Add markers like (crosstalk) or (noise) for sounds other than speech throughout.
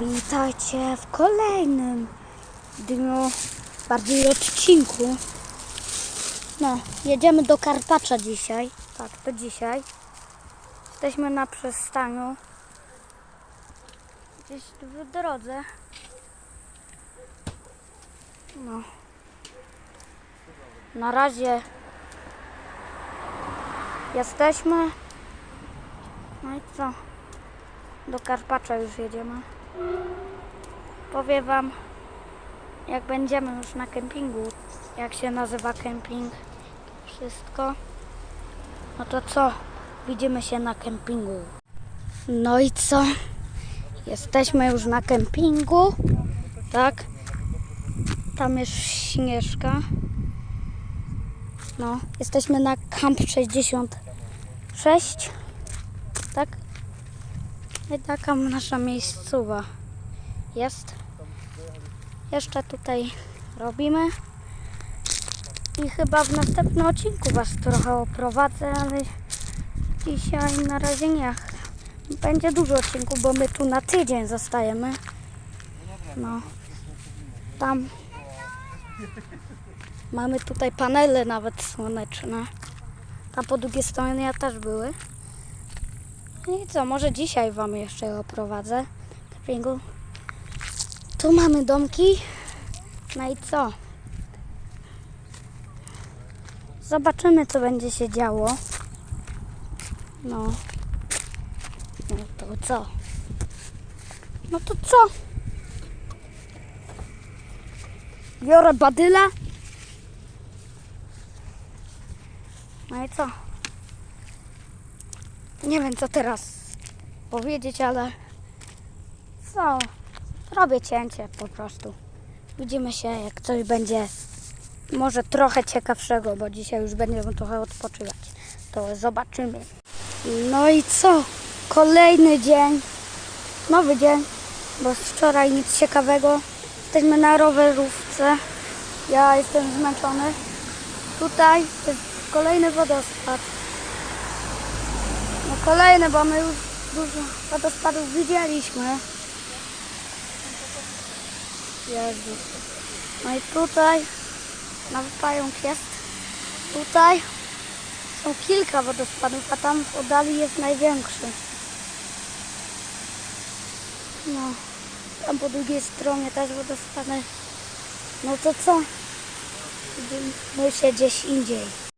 Witajcie w kolejnym dniu, bardziej odcinku. No, jedziemy do Karpacza dzisiaj. Tak, to dzisiaj. Jesteśmy na przystaniu. Gdzieś w drodze. No. Na razie jesteśmy. No i co? Do Karpacza już jedziemy. Powiem Wam, jak będziemy już na kempingu, jak się nazywa kemping, wszystko. No to co? Widzimy się na kempingu. No i co? Jesteśmy już na kempingu, tak? Tam jest Śnieżka. No, jesteśmy na Camp 66, tak? I taka nasza miejscowa jest. Jeszcze tutaj robimy. I chyba w następnym odcinku Was trochę oprowadzę, ale dzisiaj na razie nie. Będzie dużo odcinków, bo my tu na tydzień zostajemy. No. Tam mamy tutaj panele nawet słoneczne. Tam po drugiej stronie też były. I co, może dzisiaj Wam jeszcze oprowadzę kempingu. Tu mamy domki. No i co? Zobaczymy, co będzie się działo. No. No to co? No to co? Biorę badyla. No i co? Nie wiem co teraz powiedzieć, ale co? Robię cięcie po prostu. Widzimy się, jak coś będzie może trochę ciekawszego, bo dzisiaj już będziemy trochę odpoczywać. To zobaczymy. No i co? Kolejny dzień. Nowy dzień, bo wczoraj nic ciekawego. Jesteśmy na rowerówce. Ja jestem zmęczony. Tutaj jest kolejny wodospad. Kolejny, bo my już dużo wodospadów widzieliśmy. Jezus. No i tutaj na pająk jest. Tutaj są kilka wodospadów, a tam w oddali jest największy. No, tam po drugiej stronie też wodospady. No to co? Idziemy się gdzieś indziej.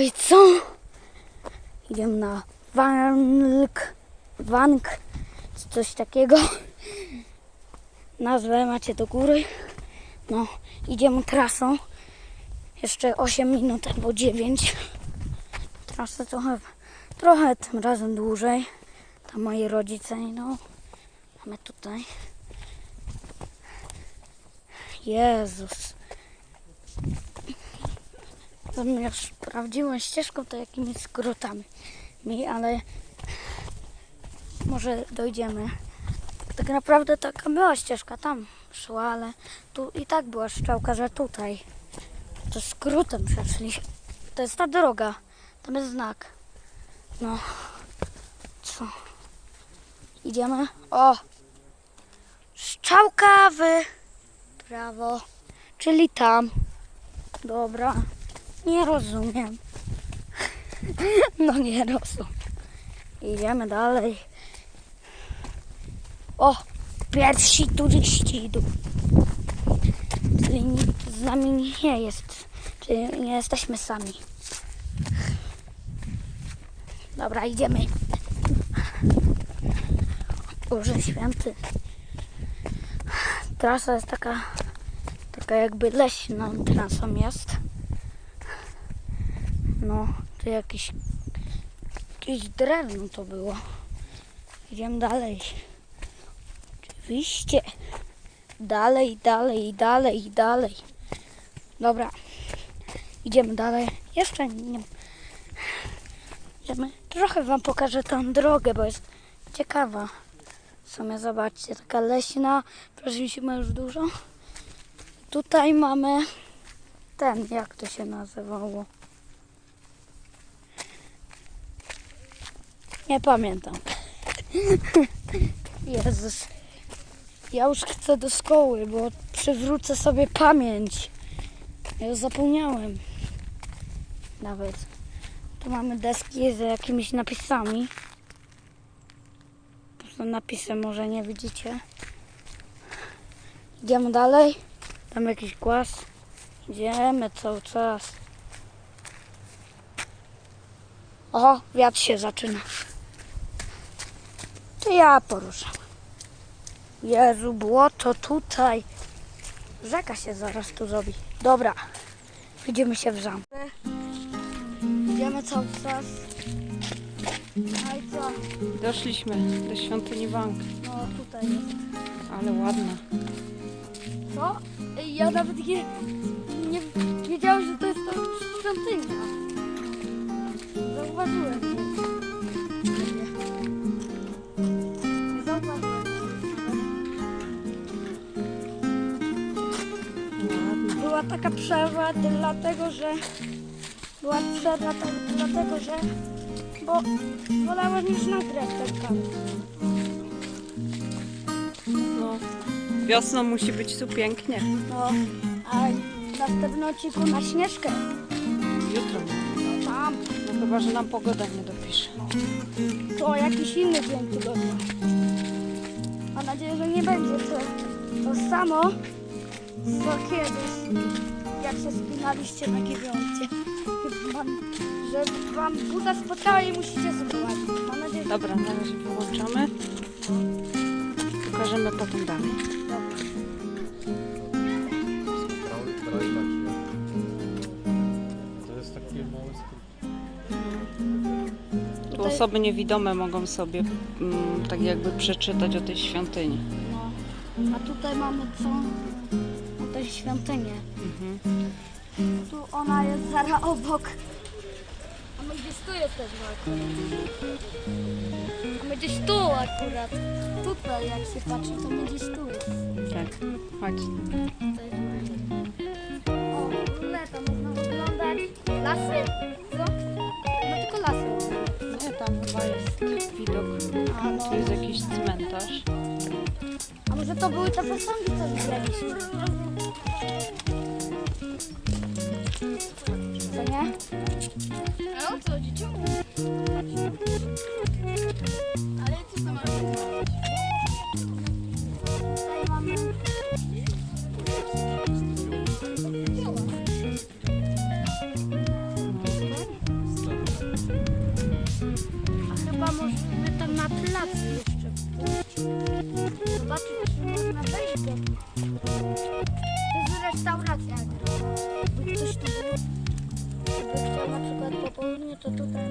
I co? Idziemy na Wank, Wank, coś takiego. Nazwę macie do góry. No, idziemy trasą. Jeszcze 8 minut albo 9. Trasa trochę, trochę tym razem dłużej. Tam moi rodzice, no. Mamy tutaj. Jezus. Już prawdziwą ścieżką, to jakimiś skrótami. Mi, ale może dojdziemy. Tak naprawdę taka była ścieżka tam szła, ale tu i tak była szczałka, że tutaj. To skrótem przeszli. To jest ta droga. Tam jest znak. No. Co? Idziemy? O! Szczałka w prawo. Czyli tam. Dobra. Nie rozumiem. (laughs) No nie rosną. Idziemy dalej. O, pierwsi turyści idą. Czyli nikt z nami nie jest. Czyli nie jesteśmy sami. Dobra, idziemy. Boże święty. Trasa jest taka, taka jakby leśna trasą jest. No, to jakieś, jakieś drewno to było. Idziemy dalej. Oczywiście. Dalej, dalej, dalej, dalej. Dobra. Idziemy dalej. Jeszcze nie. Idziemy. Trochę wam pokażę tą drogę, bo jest ciekawa. W sumie zobaczcie, taka leśna. Przeżyliśmy już dużo. Tutaj mamy ten, jak to się nazywało? Nie pamiętam. (laughs) Jezus. Ja już chcę do szkoły, bo przywrócę sobie pamięć. Ja już zapomniałem. Nawet. Tu mamy deski z jakimiś napisami. Są napisy, może nie widzicie. Idziemy dalej. Tam jakiś głaz. Idziemy cały czas. O, wiatr się zaczyna. To ja poruszam. Jezu, błoto tutaj. Rzeka się zaraz tu zrobi. Dobra, widzimy się w zamku. Idziemy cały czas. No i co? Doszliśmy do świątyni Wang, No tutaj jest. ale ładna. Co? Ej, Ja nawet nie, nie wiedziałem, że to jest ta świątynia. Zauważyłem. Taka przerwa dlatego, że była przerwa tak, dlatego, że bo wolałem już nagrać ten kanał. No. Wiosną musi być tu pięknie. No, a w następnym odcinku na Śnieżkę. Jutro. No tam, No chyba, że nam pogoda nie dopisze. to jakiś inny dzień tygodnia. Mam nadzieję, że nie będzie to, to samo, co kiedyś, jak się spinaliście na dziewiącie. Wam, że wam buta spotkała i musicie spróbować. Mam nadzieję, że Dobra, na razie wyłączamy. Pokażemy potem dalej. To jest takie małe osoby niewidome mogą sobie mm, tak jakby przeczytać o tej świątyni. No. A tutaj mamy co? No jest świątynię. Mhm. Tu ona jest zaraz obok. A my gdzieś tu jesteśmy akurat. A my gdzieś tu akurat. Tutaj jak się patrzy, to my gdzieś tu jest. Tak, chodź. O, luneta, można oglądać. Lasy? Co? No tylko lasy. Nie, tam chyba jest widok. A, no. Tu jest jakiś cmentarz. A może to były te posągi, co widzieliśmy?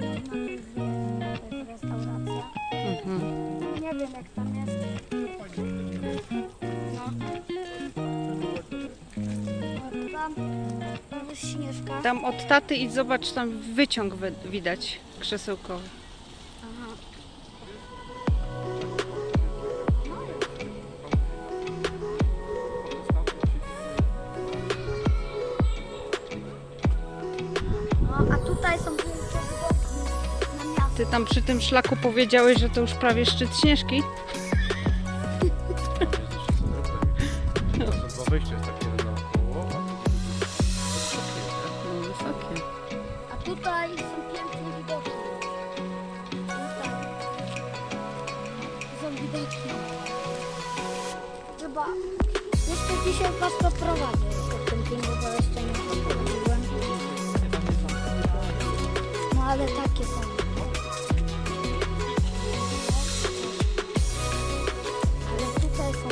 To jest restauracja. Mhm. Nie wiem jak tam jest. No. No, Tam, tam jest śnieżka. Tam od taty i zobacz, tam wyciąg wi- widać krzesełkowy. Aha. No, a tutaj są Ty tam przy tym szlaku powiedziałeś, że to już prawie szczyt Śnieżki? Są dwa wejścia, jest takie naokoło, a tu jest No wysokie. A tu tutaj są piękne widoki. Tutaj są widoki. Chyba jeszcze dzisiaj was poprowadzę do kempingu, bo jeszcze nie poprowadziłem. No ale takie są.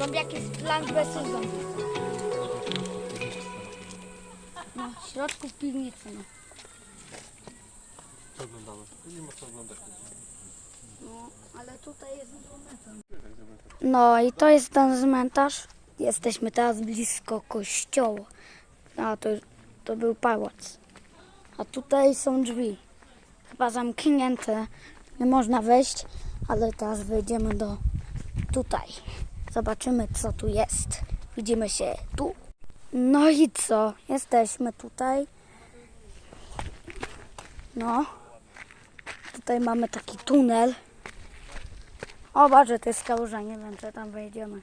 Zombiak jest plan bez zombie. No, w środku piwnicy, no. Co oglądamy? Nie ma co oglądać. No, ale tutaj jest No i to jest ten cmentarz. Jesteśmy teraz blisko kościoła. A to, to był pałac. A tutaj są drzwi. Chyba zamknięte. Nie można wejść, ale teraz wejdziemy do tutaj. Zobaczymy co tu jest. Widzimy się tu. No i co? Jesteśmy tutaj. No. Tutaj mamy taki tunel. O, Boże, to jest kałuża, nie wiem, czy tam wejdziemy.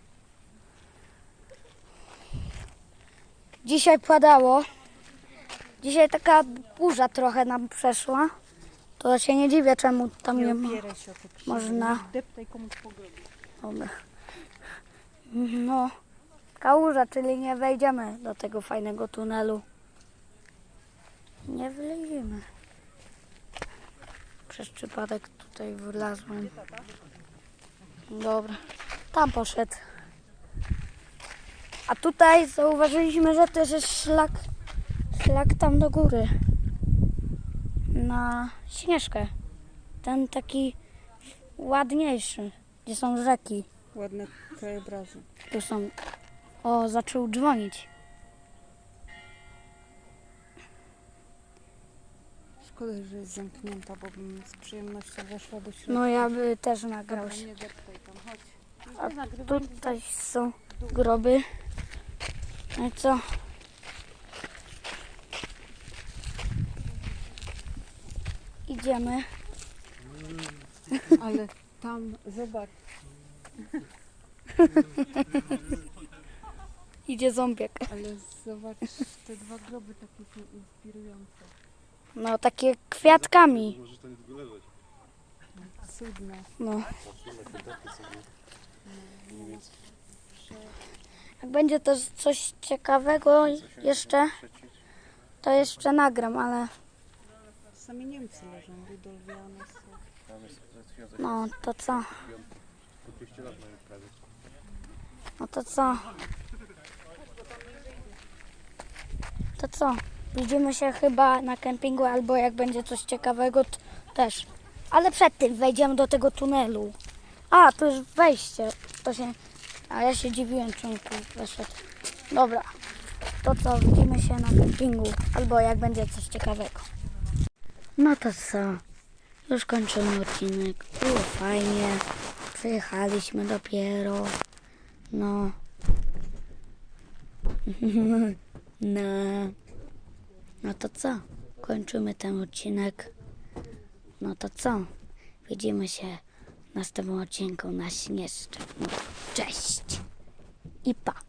Dzisiaj padało. Dzisiaj taka burza trochę nam przeszła. To się nie dziwię, czemu tam nie ma. się. Można. Deptaj komuś po głowie. Dobra. No, kałuża, czyli nie wejdziemy do tego fajnego tunelu. Nie wleziemy. Przez przypadek tutaj wylazłem. Dobra, tam poszedł. A tutaj zauważyliśmy, że też jest szlak, szlak tam do góry. Na Śnieżkę. Ten taki ładniejszy, gdzie są rzeki. Ładne krajobrazy. Tu są. O, zaczął dzwonić. Szkoda, że jest zamknięta, bo bym z przyjemnością weszła do środka. No ja by też nagrał Dobra, się. nie deptaj tam, chodź. A tutaj są groby. No i co? Idziemy. Ale tam, zobacz. (laughs) Idzie zombiek. Ale zobacz, te dwa groby takie są inspirujące. No takie kwiatkami. Może to nie tylko leżeć. Cudne. No. Więcej. Jak będzie też coś ciekawego jeszcze, to jeszcze nagram, ale Sami Niemcy leżą, jest ksiądz no to co? Po 200 lat mają prawie. No to co? To co? Widzimy się chyba na kempingu, albo jak będzie coś ciekawego, też. Ale przed tym wejdziemy do tego tunelu. A, to już wejście. To się... A ja się dziwiłem, czemu tu weszedł. Dobra. To co? Widzimy się na kempingu, albo jak będzie coś ciekawego. No to co? Już kończymy odcinek. Było fajnie. Przyjechaliśmy dopiero. No. (laughs) No. No to co? Kończymy ten odcinek. No to co? Widzimy się w następnym odcinku na Śnieżce. No, cześć. I pa.